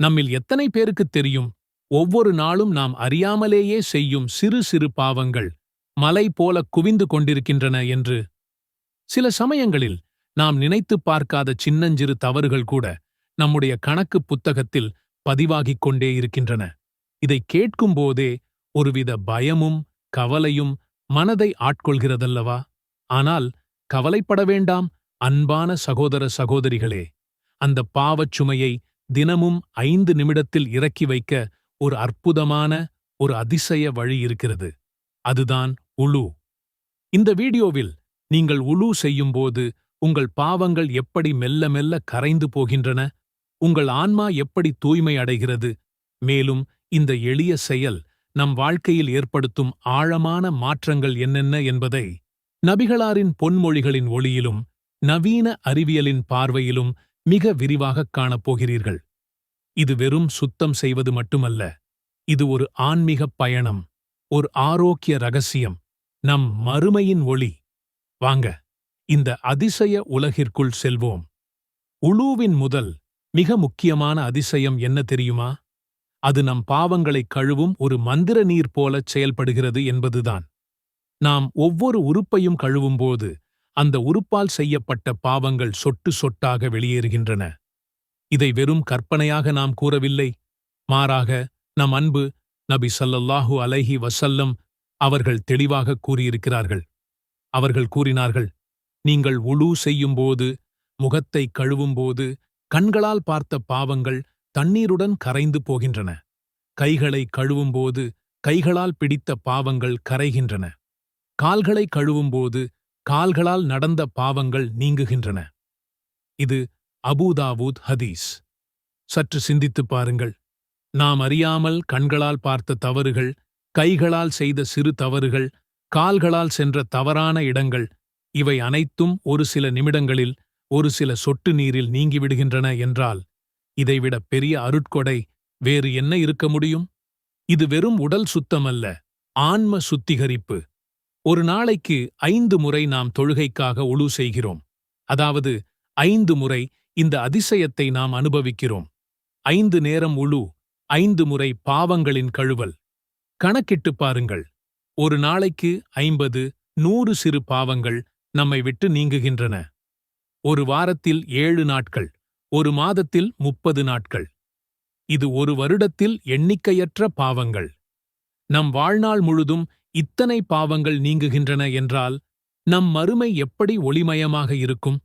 நம்மில் எத்தனை பேருக்குத் தெரியும்? ஒவ்வொரு நாளும் நாம் அறியாமலேயே செய்யும் சிறு சிறு பாவங்கள் மலை போல குவிந்து கொண்டிருக்கின்றன என்று. சில சமயங்களில் நாம் நினைத்துப் பார்க்காத சின்னஞ்சிறு தவறுகள் கூட நம்முடைய கணக்கு புத்தகத்தில் பதிவாகிக் கொண்டே இருக்கின்றன. இதை கேட்கும்போதே ஒருவித பயமும் கவலையும் மனதை ஆட்கொள்கிறதல்லவா? ஆனால் கவலைப்பட வேண்டாம் அன்பான சகோதர சகோதரிகளே. அந்த பாவச் சுமையை தினமும் ஐந்து நிமிடத்தில் இறக்கி வைக்க ஒரு அற்புதமான ஒரு அதிசய வழி இருக்கிறது. அதுதான் உலு இந்த வீடியோவில் நீங்கள் உலு செய்யும்போது உங்கள் பாவங்கள் எப்படி மெல்ல மெல்ல கரைந்து போகின்றன உங்கள் ஆன்மா எப்படி தூய்மை அடைகிறது மேலும் இந்த எளிய செயல் நம் வாழ்க்கையில் ஏற்படுத்தும் ஆழமான மாற்றங்கள் என்னென்ன என்பதை நபிகளாரின் பொன்மொழிகளின் ஒளியிலும் நவீன அறிவியலின் பார்வையிலும் மிக விரிவாகக் காணப்போகிறீர்கள். இது வெறும் சுத்தம் செய்வது மட்டுமல்ல இது ஒரு ஆன்மீகப் பயணம் ஒரு ஆரோக்கிய ரகசியம் நம் மறுமையின் ஒளி. வாங்க இந்த அதிசய உலகிற்குள் செல்வோம். உளூவின் முதல் மிக முக்கியமான அதிசயம் என்ன தெரியுமா? அது நம் பாவங்களைக் கழுவும் ஒரு மந்திர நீர் போலச் செயல்படுகிறது என்பதுதான். நாம் ஒவ்வொரு உறுப்பையும் கழுவும்போது அந்த உறுப்பால் செய்யப்பட்ட பாவங்கள் சொட்டு சொட்டாக வெளியேறுகின்றன. இதை வெறும் கற்பனையாக நாம் கூறவில்லை. மாறாக நம் அன்பு நபி சல்லல்லாஹு அலைஹி வசல்லம் அவர்கள் தெளிவாக கூறியிருக்கிறார்கள். அவர்கள் கூறினார்கள் நீங்கள் உளூ செய்யும்போது முகத்தை கழுவும்போது கண்களால் பார்த்த பாவங்கள் தண்ணீருடன் கரைந்து போகின்றன. கைகளை கழுவும்போது கைகளால் பிடித்த பாவங்கள் கரைகின்றன. கால்களை கழுவும்போது கால்களால் நடந்த பாவங்கள் நீங்குகின்றன. இது அபூதாவூத் ஹதீஸ். சற்று சிந்தித்துப் பாருங்கள். நாம் அறியாமல் கண்களால் பார்த்த தவறுகள் கைகளால் செய்த சிறு தவறுகள் கால்களால் சென்ற தவறான இடங்கள் இவை அனைத்தும் ஒரு சில நிமிடங்களில் ஒரு சில சொட்டு நீரில் நீங்கிவிடுகின்றன என்றால் இதைவிட பெரிய அருட்கொடை வேறு என்ன இருக்க முடியும்? இது வெறும் உடல் சுத்தமல்ல ஆன்ம சுத்திகரிப்பு. ஒரு நாளைக்கு ஐந்து முறை நாம் தொழுகைக்காக ஒழு செய்கிறோம். அதாவது ஐந்து முறை இந்த அதிசயத்தை நாம் அனுபவிக்கிறோம். ஐந்து நேரம் உழு ஐந்து முறை பாவங்களின் கழுவல். கணக்கிட்டு பாருங்கள். ஒரு நாளைக்கு ஐம்பது நூறு சிறு பாவங்கள் நம்மை விட்டு நீங்குகின்றன. ஒரு வாரத்தில் ஏழு நாட்கள் ஒரு மாதத்தில் முப்பது நாட்கள். இது ஒரு வருடத்தில் எண்ணிக்கையற்ற பாவங்கள். நம் வாழ்நாள் முழுதும் இத்தனை பாவங்கள் நீங்குகின்றன என்றால் நம் மறுமை எப்படி ஒளிமயமாக இருக்கும்?